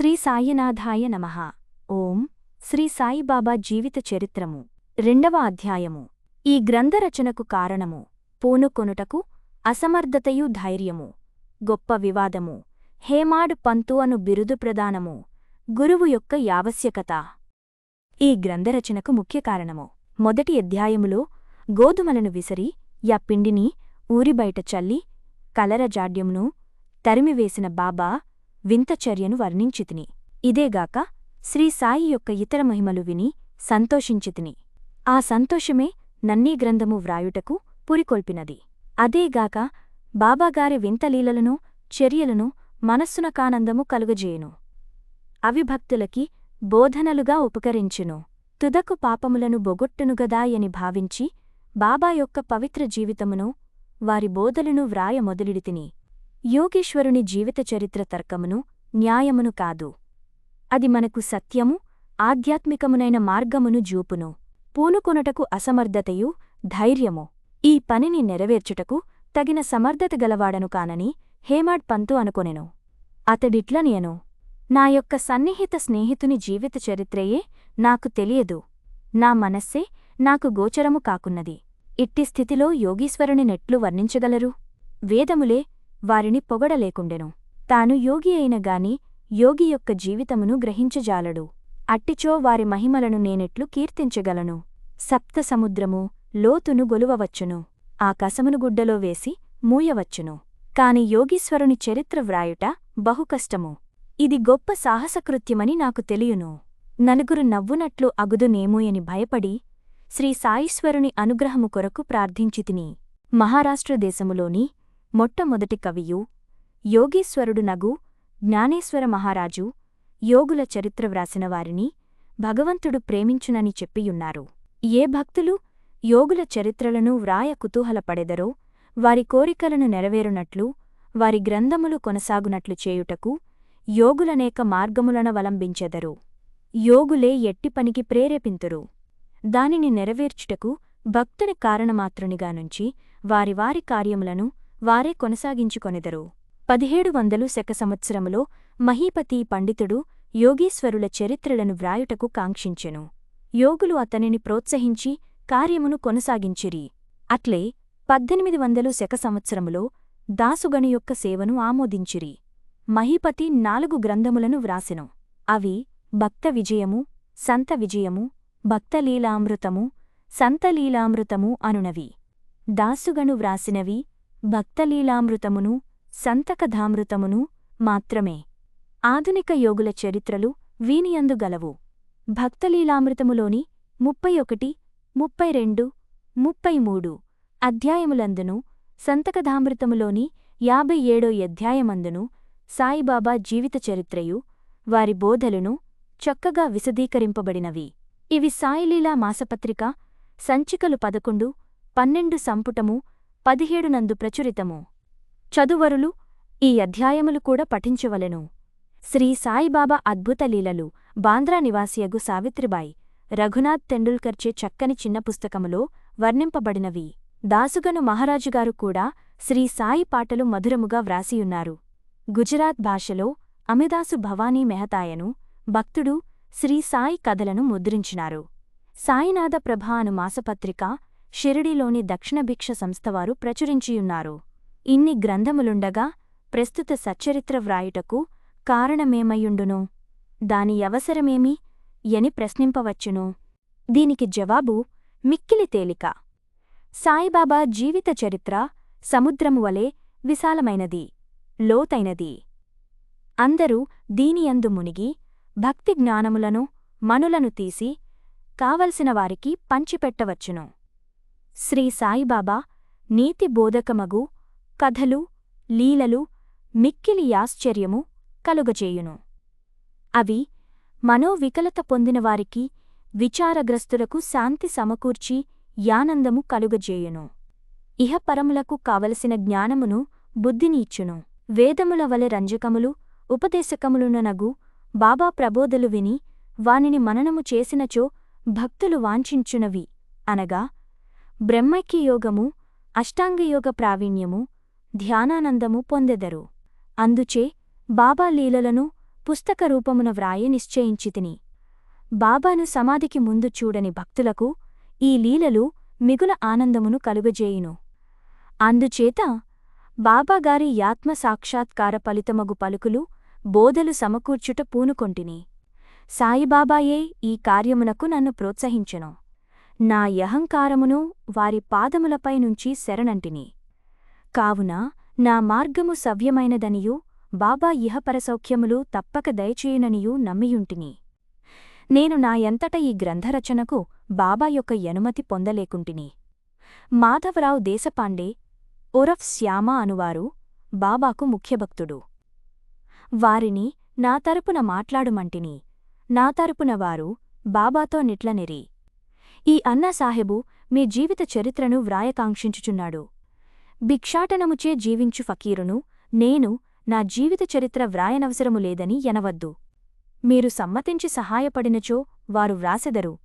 శ్రీ సాయినాథాయ నమః. ఓం శ్రీ సాయిబాబా జీవిత చరిత్రము. రెండవ అధ్యాయము. ఈ గ్రంథరచనకు కారణము. పూనుకొనుటకు అసమర్థతయు ధైర్యము. గొప్ప వివాదము. హేమాడ్ పంతు అను బిరుదు ప్రదానము. గురువు యొక్క యావశ్యకత. ఈ గ్రంథరచనకు ముఖ్య కారణము. మొదటి అధ్యాయములో గోధుమలను విసిరి యా పిండిని ఊరిబయట చల్లి కలరజాడ్యమును తరిమివేసిన బాబా వింతచర్యను వర్ణించితిని. ఇదేగాక శ్రీ సాయి యొక్క ఇతర మహిమలు విని సంతోషించితిని. ఆ సంతోషమే నన్నీ గ్రంథము వ్రాయుటకు పురికొల్పినది. అదేగాక బాబాగారి వింతలీలలను చర్యలను మనస్సున కానందము కలుగజేయును. అవిభక్తులకి బోధనలుగా ఉపకరించును. తుదకు పాపములను బొగొట్టునుగదాయని భావించి బాబా యొక్క పవిత్ర జీవితమును వారి బోధలను వ్రాయ మొదలిడితిని. యోగేశ్వరుని జీవిత చరిత్ర తర్కమును న్యాయమును కాదు. అది మనకు సత్యము ఆధ్యాత్మికమునైన మార్గమును జూపును. పూనుకొనుటకు అసమర్థతయు ధైర్యము. ఈ పనిని నెరవేర్చుటకు తగిన సమర్థత గలవాడను కానని హేమాడ్ పంతు అనుకొనెను. అతడిట్లనియను నా యొక్క సన్నిహిత స్నేహితుని జీవిత చరిత్రయే నాకు తెలియదు. నా మనస్సే నాకు గోచరము కాకున్నది. ఇట్టి స్థితిలో యోగీశ్వరుని నెట్లు వర్ణించగలరు? వేదములే వారిని పొగడలేకుండెను. తాను యోగి అయిన గాని యోగి యొక్క జీవితమును గ్రహించజాలడు. అట్టిచో వారి మహిమలను నేనెట్లు కీర్తించగలను. సప్త సముద్రము లోతును గొలువవచ్చును. ఆకాశమును గుడ్డలో వేసి మూయవచ్చును. కాని యోగీశ్వరుని చరిత్ర వ్రాయుట బహుకష్టము ఇది గొప్ప సాహసకృత్యమని నాకు తెలియును. నలుగురు నవ్వునట్లు అగుదునేమోయని భయపడి శ్రీ సాయీశ్వరుని అనుగ్రహము కొరకు ప్రార్థించితిని. మహారాష్ట్ర దేశములోని మొట్టమొదటి కవియు యోగీశ్వరుడు నగు జ్ఞానేశ్వర మహారాజు యోగుల చరిత్ర వ్రాసిన వారిని భగవంతుడు ప్రేమించునని చెప్పియున్నారు. ఏ భక్తులు యోగుల చరిత్రలను వ్రాయ కుతూహలపడెదరో వారి కోరికలను నెరవేరునట్లు వారి గ్రంథములు కొనసాగునట్లు చేయుటకు యోగులనేక మార్గములనవలంబించెదరు యోగులే ఎట్టి పనికి ప్రేరేపింతురు. దానిని నెరవేర్చుటకు భక్తుని కారణమాత్రునిగానుంచి వారి వారి కార్యములను వారే కొనసాగించుకొనెదరు. పదిహేడు వందలు శక సంవత్సరములో మహీపతి పండితుడు యోగీశ్వరుల చరిత్రలను వ్రాయుటకు కాంక్షించెను. యోగులు అతనిని ప్రోత్సహించి కార్యమును కొనసాగించిరి. అట్లే పద్దెనిమిది వందలు శక సంవత్సరములో దాసుగణి యొక్క సేవను ఆమోదించిరి. మహీపతి నాలుగు గ్రంథములను వ్రాసెను. అవి భక్త విజయము సంత విజయము భక్తలీలామృతము సంతలీలామృతము అనునవి. దాసుగణు వ్రాసినవి భక్తలీలామృతమును సంతకధామృతమును మాత్రమే. ఆధునిక యోగుల చరిత్రలు వీనియందు గలవు. భక్తలీలామృతములోని ముప్పై ఒకటి ముప్పై రెండు ముప్పై మూడు అధ్యాయములందును సంతకధామృతములోని యాభై ఏడో అధ్యాయమందును సాయిబాబా జీవిత చరిత్రయు వారి బోధలను చక్కగా విశదీకరింపబడినవి. ఇవి సాయిలీలా మాసపత్రిక సంచికలు పదకొండు పన్నెండు సంపుటము పదిహేడునందు ప్రచురితము. చదువరులు ఈ అధ్యాయములు కూడా పఠించవలెను. శ్రీ సాయిబాబా అద్భుత లీలలు బాంద్రా నివాసియగు సావిత్రిబాయి రఘునాథ్ తెండూల్కర్చే చక్కని చిన్న పుస్తకములో వర్ణింపబడినవి. దాసుగను మహారాజుగారు కూడా శ్రీ సాయి పాటలు మధురముగా వ్రాసియున్నారు. గుజరాత్ భాషలో అమిదాసు భవానీ మెహతాయను భక్తుడు శ్రీ సాయి కథలను ముద్రించినారు. సాయినాథ ప్రభ అను మాసపత్రిక షిరిడిలోని దక్షిణభిక్ష సంస్థవారు ప్రచురించియున్నారు. ఇన్ని గ్రంథములుండగా ప్రస్తుత సచ్చరిత్ర వ్రాయుటకు కారణమేమయుండును దాని అవసరమేమి? ఎని ప్రశ్నింపవచ్చును. దీనికి జవాబు మిక్కిలి తేలిక. సాయిబాబా జీవిత చరిత్ర సముద్రము వలె విశాలమైనది లోతైనది. అందరూ దీనియందు మునిగి భక్తి జ్ఞానములను మనులను తీసి కావలసిన వారికి పంచిపెట్టవచ్చును. శ్రీ సాయిబాబా నీతి బోధకమగు కథలు లీలలు మిక్కిలి యాశ్చర్యము కలుగజేయును. అవి మనోవికలత పొందినవారికి విచారగ్రస్తులకు శాంతి సమకూర్చి యానందము కలుగజేయును. ఇహపరములకు కావలసిన జ్ఞానమును బుద్ధిని ఇచ్చును. వేదముల వలె రంజకములు ఉపదేశకములుననగు బాబా ప్రబోధలు విని వానిని మననము చేసినచో భక్తులు వాంఛించునవి అనగా బ్రహ్మైక్యయోగము అష్టాంగయోగ ప్రావీణ్యము ధ్యానానందము పొందెదరు. అందుచే బాబా లీలలను పుస్తక రూపమున వ్రాయి నిశ్చయించితిని. బాబాను సమాధికి ముందు చూడని భక్తులకు ఈ లీలలు మిగుల ఆనందమును కలుగజేయును. అందుచేత బాబాగారి యాత్మ సాక్షాత్కార ఫలితమగు పలుకులు బోధలు సమకూర్చుట పూనుకొంటిని. సాయిబాబాయే ఈ కార్యమునకు నన్ను ప్రోత్సహించెను. నా యహంకారమును వారి పాదములపై నుంచి శరణంటిని. కావున నా మార్గము సవ్యమైనదనియూ బాబా ఇహపరసౌఖ్యములు తప్పక దయచేయుననియూ నమ్మియుంటిని. నేను నాయంతట ఈ గ్రంథరచనకు బాబా యొక్క యనుమతి పొందలేకుంటిని. మాధవరావు దేశపాండే ఒరఫ్ శ్యామ అనువారు బాబాకు ముఖ్యభక్తుడు. వారిని నా తరపున మాట్లాడుమంటిని. నా తరపున వారు బాబాతో నిట్లనిరి. ఈ అన్నాసాహెబు మీ జీవిత చరిత్రను వ్రాయకాంక్షించుచున్నాడు. భిక్షాటనముచే జీవించు ఫకీరును నేను నా జీవిత చరిత్ర వ్రాయనవసరము లేదని ఎనవద్దు. మీరు సమ్మతించి సహాయపడినచో వారు వ్రాసెదరు.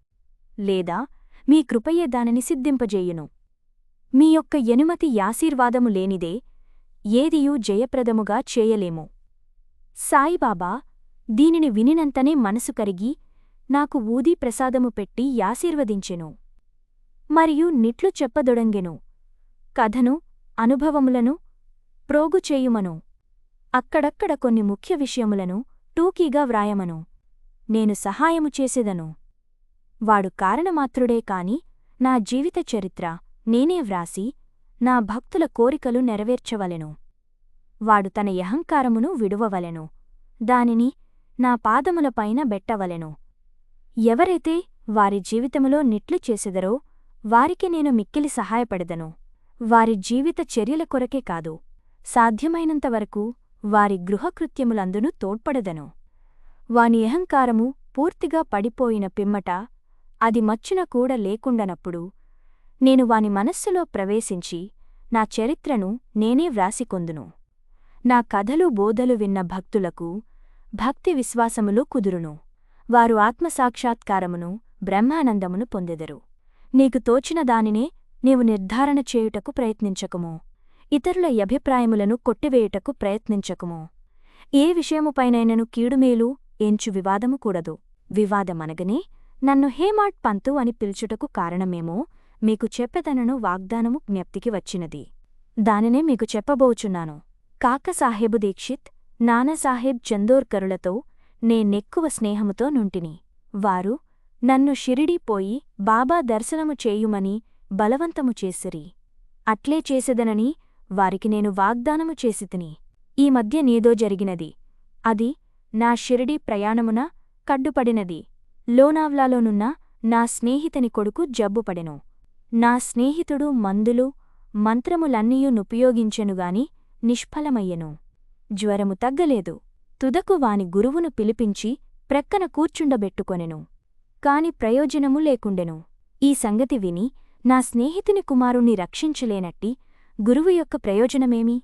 లేదా మీ కృపయే దానిని సిద్ధింపజేయును. మీ యొక్క ఎనుమతి యాశీర్వాదము లేనిదే ఏదియూ జయప్రదముగా చేయలేము. సాయిబాబా దీనిని వినినంతనే మనసు కరిగి నాకు ఊదీ ప్రసాదము పెట్టి యాశీర్వదించెను. మరియు నిట్లు చెప్పదొడంగెను. కథను అనుభవములను ప్రోగుచేయుమను అక్కడక్కడ కొన్ని ముఖ్య విషయములను టూకీగా వ్రాయమను. నేను సహాయము చేసేదను. వాడు కారణమాత్రుడే కాని నా జీవిత చరిత్ర నేనే వ్రాసి నా భక్తుల కోరికలు నెరవేర్చవలెను. వాడు తన యహంకారమును విడువవలెను. దానిని నా పాదములపైన బెట్టవలెను. ఎవరైతే వారి జీవితములో నిట్లు చేసెదరో వారికి నేను మిక్కిలి సహాయపడదను. వారి జీవిత చర్యల కొరకే కాదు సాధ్యమైనంతవరకు వారి గృహకృత్యములందును తోడ్పడదను. వాని అహంకారము పూర్తిగా పడిపోయిన పిమ్మట అది మచ్చున కూడా లేకుండనప్పుడు నేను వాని మనస్సులో ప్రవేశించి నా చరిత్రను నేనే వ్రాసికొందును. నా కథలు బోధలు విన్న భక్తులకు భక్తి విశ్వాసములు కుదురును. వారు ఆత్మసాక్షాత్కారమును బ్రహ్మానందమును పొందెదరు. నీకు తోచిన దానినే నీవు నిర్ధారణ చేయుటకు ప్రయత్నించకుము. ఇతరుల అభిప్రాయములను కొట్టివేయుటకు ప్రయత్నించకుము. ఏ విషయముపైనైనను కీడుమేలు ఎంచు వివాదము కూడదు. వివాదమనగనే నన్ను హేమాట్ పంతు అని పిలుచుటకు కారణమేమో మీకు చెప్పెదనను వాగ్దానము జ్ఞప్తికి వచ్చినది. దానినే మీకు చెప్పబోచున్నాను. కాకసాహెబు దీక్షిత్ నానాసాహెబ్ చందోర్కరులతో నేనెక్కువ స్నేహముతో నుంటిని. వారు నన్ను షిరిడీ పోయి బాబా దర్శనము చేయుమని బలవంతము చేసిరి. అట్లే చేసెదనని వారికి నేను వాగ్దానము చేసితిని. ఈ మధ్య నీదో జరిగినది. అది నా షిరిడీ ప్రయాణమున కడ్డుపడినది. లోనావ్లాలోనున్న నా స్నేహితుని కొడుకు జబ్బుపడెను నా స్నేహితుడు మందులు మంత్రములన్నీయునుపయోగించెనుగాని నిష్ఫలమయ్యెను. జ్వరము తగ్గలేదు. తుదకు వాని గురువును పిలిపించి ప్రక్కన కూర్చుండబెట్టుకొనెను. కాని ప్రయోజనము లేకుండెను. ఈ సంగతి విని నా స్నేహితుని కుమారుణ్ణి రక్షించలేనట్టి గురువు యొక్క ప్రయోజనమేమి?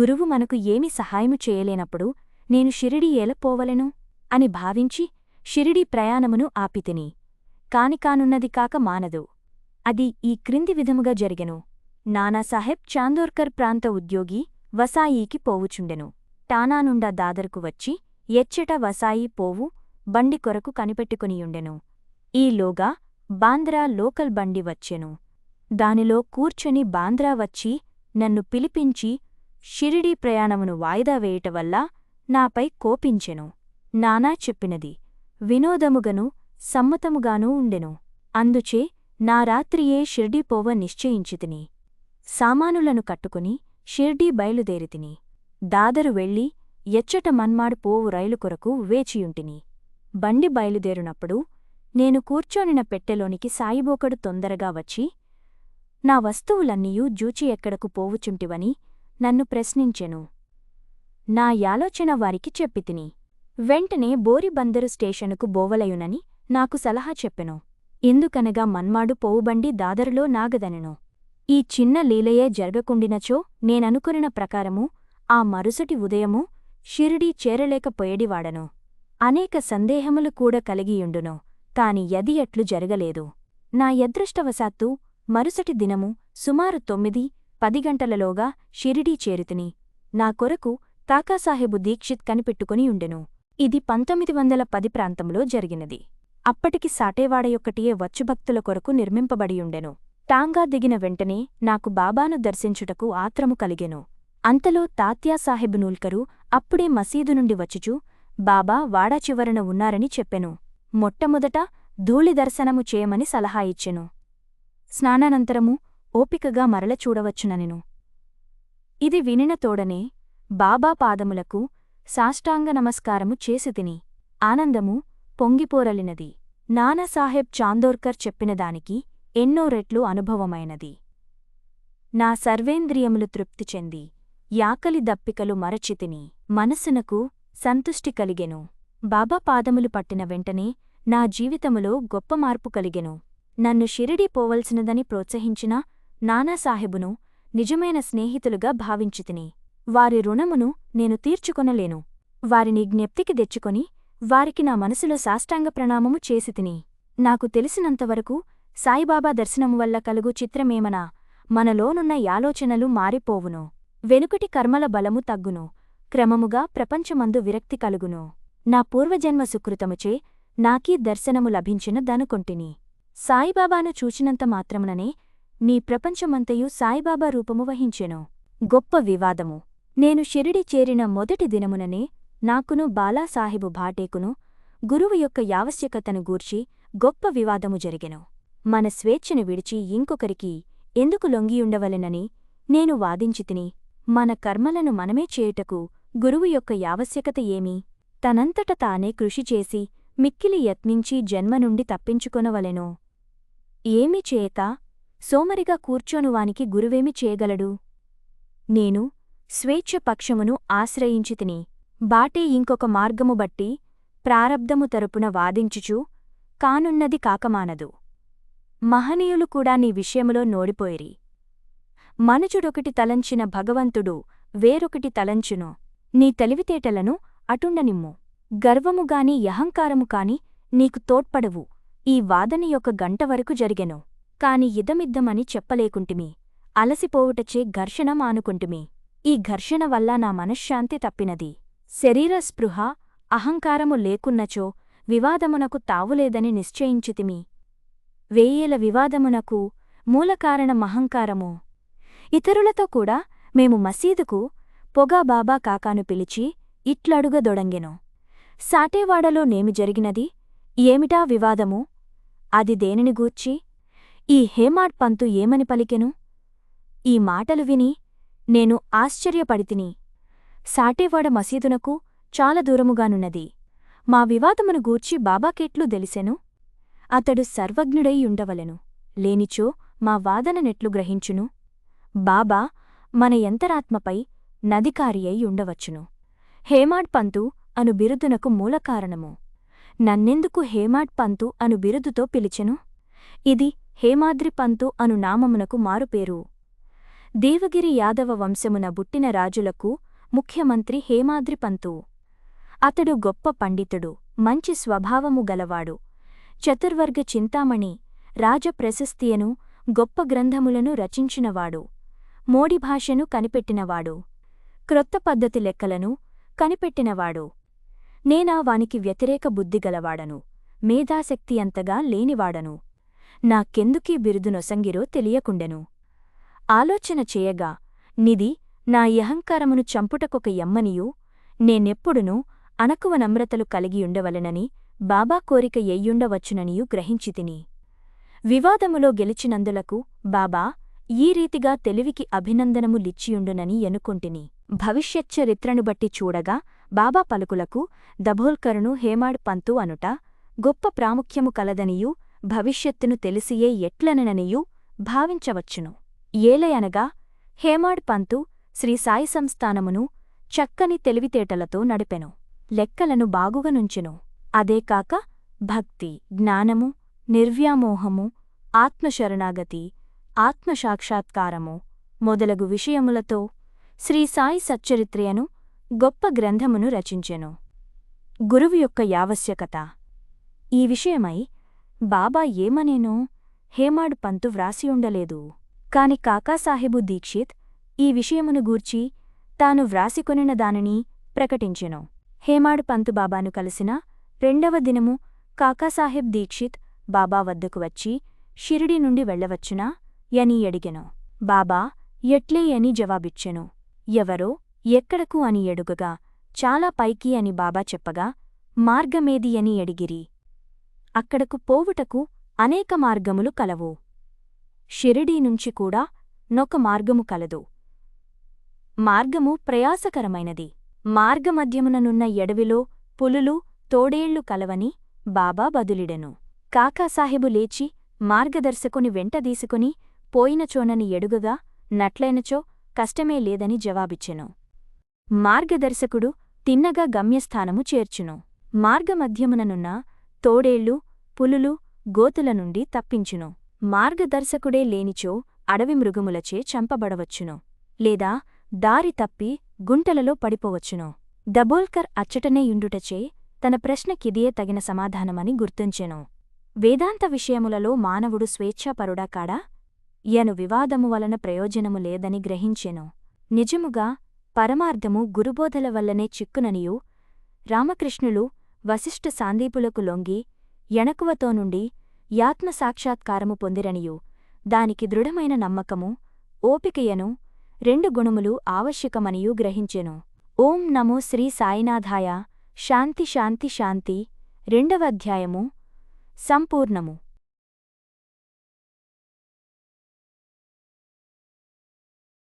గురువు మనకు ఏమి సహాయము చేయలేనప్పుడు నేను షిరిడీ ఏలపోవలెను అని భావించి షిరిడీ ప్రయాణమును ఆపితిని. కాని కానున్నది కాక మానదు. అది ఈ క్రింది విధముగా జరిగెను. నానాసాహెబ్ చాందోర్కర్ ప్రాంత ఉద్యోగి వసాయికి పోవుచుండెను. టానానుండా దాదరుకు వచ్చి ఎచ్చట వసాయి పోవు బండి కొరకు కనిపెట్టుకునియుండెను. ఈలోగా బాంద్రా లోకల్ బండి వచ్చెను. దానిలో కూర్చొని బాంద్రా వచ్చి నన్ను పిలిపించి షిరిడీ ప్రయాణమును వాయిదా వేయటవల్ల నాపై కోపించెను. నానా చెప్పినది. వినోదముగను సమ్మతముగానూ ఉండెను. అందుచే నా రాత్రియే షిర్డీ పోవ నిశ్చయించితిని. సామానులను కట్టుకుని షిర్డీ బయలుదేరితిని. దాదరు వెళ్ళి ఎచ్చట మన్మాడు పోవు రైలు కొరకు వేచియుంటిని. బండి బయలుదేరునప్పుడు నేను కూర్చోనిన పెట్టెలోనికి సాయిబోకడు తొందరగా వచ్చి నా వస్తువులన్నీయూ జూచి ఎక్కడకు పోవుచుంటివని నన్ను ప్రశ్నించెను. నా యాలోచన వారికి చెప్పితిని. వెంటనే బోరిబందరు స్టేషనుకు బోవలయునని నాకు సలహా చెప్పెను. ఎందుకనగా మన్మాడు పోవుబండి దాదరులో నాగదనెను. ఈ చిన్న లీలయే జరగకుండినచో నేననుకున్న ప్రకారము ఆ మరుసటి ఉదయము షిరిడీ చేరలేకపోయేడివాడను. అనేక సందేహములు కూడా కలిగియుండును కాని యది ఎట్లు జరగలేదు. నా యదృష్టవశాత్తు మరుసటి దినము సుమారు తొమ్మిది పది గంటలలోగా షిరిడీ చేరితిని. నా కొరకు తాకాసాహెబు దీక్షిత్ కనిపెట్టుకుని ఉండెను. ఇది పంతొమ్మిది వందల పది ప్రాంతంలో జరిగినది. అప్పటికి సాటేవాడ యొక్కటియే వచ్చుభక్తుల కొరకు నిర్మింపబడియుండెను. టాంగా దిగిన వెంటనే నాకు బాబాను దర్శించుటకు ఆత్రము కలిగెను. అంతలో తాత్యాసాహెబ్ నూల్కరు అప్పుడే మసీదు నుండి వచ్చుచూ బాబా వాడా చివరన ఉన్నారని చెప్పెను. మొట్టమొదట ధూళి దర్శనము చేయమని సలహా ఇచ్చెను. స్నానానంతరము ఓపికగా మరల చూడవచ్చుననెను. ఇది వినిన తోడనే బాబా పాదములకు సాష్టాంగ నమస్కారము చేసితిని ఆనందము పొంగిపోరలినది. నానాసాహెబ్ చాందోర్కర్ చెప్పినదానికి ఎన్నో రెట్లు అనుభవమైనది. నా సర్వేంద్రియములు తృప్తి చెంది యాకలి దప్పికలు మరచితిని మనసునకు సంతుష్టి కలిగెను. బాబా పాదములు పట్టిన వెంటనే నా జీవితములో గొప్ప మార్పు కలిగెను. నన్ను షిరిడీ పోవలసినదని ప్రోత్సహించిన నానాసాహెబును నిజమైన స్నేహితులుగా భావించితిని. వారి రుణమును నేను తీర్చుకొనలేను. వారిని జ్ఞప్తికి తెచ్చుకొని వారికి నా మనసులో సాష్టాంగ ప్రణామము చేసితిని. నాకు తెలిసినంతవరకు సాయిబాబా దర్శనము వల్ల కలుగు చిత్రమేమనా మనలోనున్న యాలోచనలు మారిపోవును. వెనుకటి కర్మల బలము తగ్గును క్రమముగా ప్రపంచమందు విరక్తి కలుగును. నా పూర్వజన్మ సుకృతముచే నాకీ దర్శనము లభించిన దనుకొంటిని. సాయిబాబాను చూచినంత మాత్రముననే నీ ప్రపంచమంతయు సాయిబాబా రూపము వహించెను. గొప్ప వివాదము. నేను షిరిడి చేరిన మొదటి దినముననే నాకును బాలాసాహెబు భాటేకును గురువు యొక్క యావశ్యకతను గూర్చి గొప్ప వివాదము జరిగెను. మన స్వేచ్ఛను విడిచి ఇంకొకరికి ఎందుకు లొంగియుండవలెనని నేను వాదించితిని మన కర్మలను మనమే చేయుటకు గురువు యొక్క యావశ్యకత ఏమి? తనంతట తానే కృషి చేసి మిక్కిలి యత్నించి జన్మ నుండి తప్పించుకొనవలెను. ఏమి చేయక సోమరిగా కూర్చోనువానికి గురువేమి చేయగలడు? నేను స్వేచ్ఛ పక్షమును ఆశ్రయించితిని బాటే ఇంకొక మార్గము బట్టి ప్రారబ్ధము తరపున వాదించుచు కానున్నది కాకమానదు. మహనీయులు కూడా నీ విషయములో నోడిపోయిరి. మనుజుడొకటి తలంచిన భగవంతుడు వేరొకటి తలంచును. నీ తెలివితేటలను అటుండనిమ్ము. గర్వముగాని యహంకారము కాని నీకు తోడ్పడవు. ఈ వాదన యొక్క గంట వరకు జరిగెను. కాని ఇదమిద్దమని చెప్పలేకుంటిమి. అలసిపోవుటచే ఘర్షణ మానుకుంటుమి ఈ ఘర్షణ వల్ల నా మనశ్శాంతి తప్పినది. శరీర స్పృహ అహంకారము లేకున్నచో వివాదమునకు తావులేదని నిశ్చయించితిమి. వేయేల వివాదమునకు మూలకారణమహంకారము. ఇతరులతో కూడా మేము మసీదుకు పొగా బాబా కాకాను పిలిచి ఇట్లడుగదొడంగెను. సాటేవాడలో నేమి జరిగినది ఏమిటా వివాదము? అది దేనిని గూర్చి? ఈ హేమాడ్ పంతు ఏమని పలికెను? ఈ మాటలు విని నేను ఆశ్చర్యపడితిని. సాటేవాడ మసీదునకు చాలా దూరముగానున్నది. మా వివాదమును గూర్చి బాబాకెట్లు దెలిసెను అతడు సర్వజ్ఞుడై ఉండవలెను. లేనిచో మా వాదన నెట్లు గ్రహించును? బాబా మన యంతరాత్మపై నదికారి అయి ఉండవచ్చును. హేమాడ్ పంతు అను బిరుదునకు మూలకారణము నన్నెందుకు హేమాడ్ పంతు అను బిరుదుతో పిలిచెను? ఇది హేమాద్రి పంతు అను నామమునకు మారుపేరు. దేవగిరి యాదవ వంశమున బుట్టిన రాజులకు ముఖ్యమంత్రి హేమాద్రి పంతు. అతడు గొప్ప పండితుడు మంచి స్వభావము గలవాడు. చతుర్వర్గ చింతామణి రాజప్రశస్తియను గొప్ప గ్రంథములను రచించినవాడు. మోడి భాషను కనిపెట్టినవాడు. క్రొత్త పద్ధతి లెక్కలను కనిపెట్టినవాడు. నేనా వానికి వ్యతిరేక బుద్ధిగలవాడను మేధాశక్తి అంతగా లేనివాడను. నాకెందుకీ బిరుదునొసంగిరో తెలియకుండెను. ఆలోచన చేయగా నిది నా యహంకారమును చంపుటకొక యమ్మనియూ. నేనెప్పుడునూ అణకువ నమ్రతలు కలిగియుండవలెనని బాబా కోరిక ఎయ్యుండవచ్చుననియూ గ్రహించితిని. వివాదములో గెలిచినందులకు బాబా ఈ రీతిగా తెలివికి అభినందనము లిచ్చియుండునని ఎనుకొంటిని. భవిష్యచ్చరిత్రను బట్టి చూడగా బాబా పలుకులకు దభోల్కరును హేమాడ్ పంతు అనుట గొప్ప ప్రాముఖ్యము కలదనియూ భవిష్యత్తును తెలిసియే ఎట్లనననియూ భావించవచ్చును. ఏలయనగా హేమాడ్ పంతు శ్రీ సాయి సంస్థానమును చక్కని తెలివితేటలతో నడిపెను లెక్కలను బాగుగనుంచెను అదేకాక భక్తి జ్ఞానము నిర్వ్యామోహము ఆత్మశరణాగతి ఆత్మసాక్షాత్కారము మొదలగు విషయములతో శ్రీ సాయి సచ్చరిత్రయను గొప్ప గ్రంథమును రచించెను. గురువు యొక్క యావశ్యకత. ఈ విషయమై బాబా ఏమనేనో హేమాడ్ పంతు వ్రాసియుండలేదు. కాని కాకాసాహెబు దీక్షిత్ ఈ విషయమును గూర్చి తాను వ్రాసికొనిన దానిని ప్రకటించెను. హేమాడ్ పంతు బాబాను కలిసిన రెండవ దినము కాకాసాహెబ్ దీక్షిత్ బాబా వద్దకు వచ్చి షిరిడి నుండి వెళ్ళవచ్చునా? యని అడిగెను బాబా ఎట్లే అని జవాబిచ్చెను. ఎవరో ఎక్కడకు అని ఎడుగగా చాలా పైకి అని బాబా చెప్పగా మార్గమేది అని ఎడిగిరి. అక్కడకు పోవుటకు అనేక మార్గములు కలవు. షిరిడీ నుంచి కూడా నొక మార్గము కలదు. మార్గము ప్రయాసకరమైనది. మార్గమధ్యముననున్న ఎడవిలో పులులు తోడేళ్ళు కలవని బాబా బదులిడెను. కాకాసాహెబు లేచి మార్గదర్శకుని వెంటదీసుకుని పోయినచోనని ఎడుగగా నట్లైనచో కష్టమే లేదని జవాబిచ్చెను. మార్గదర్శకుడు తిన్నగా గమ్యస్థానము చేర్చును. మార్గమధ్యముననున్న తోడేళ్ళు పులులు గోతుల నుండి తప్పించును. మార్గదర్శకుడే లేనిచో అడవి మృగములచే చంపబడవచ్చును. లేదా దారి తప్పి గుంటలలో పడిపోవచ్చును. దబోల్కర్ అచ్చటనే యుండుటచే తన ప్రశ్నకిదియే తగిన సమాధానమని గుర్తించెను. వేదాంత విషయములలో మానవుడు స్వేచ్ఛాపరుడా కాడా? యను వివాదము వలన ప్రయోజనము లేదని గ్రహించెను. నిజముగా పరమార్థము గురుబోధల వల్లనే చిక్కుననియు రామకృష్ణులు వశిష్ఠ సాందీపులకు లొంగి ఎణకువతో నుండి యాత్మసాక్షాత్కారము పొందిరనియు. దానికి దృఢమైన నమ్మకము ఓపికయను రెండు గుణములు ఆవశ్యకమనియూ గ్రహించెను. ఓం నమో శ్రీ సాయినాథాయ శాంతి శాంతి శాంతి రెండవ అధ్యాయము సంపూర్ణము.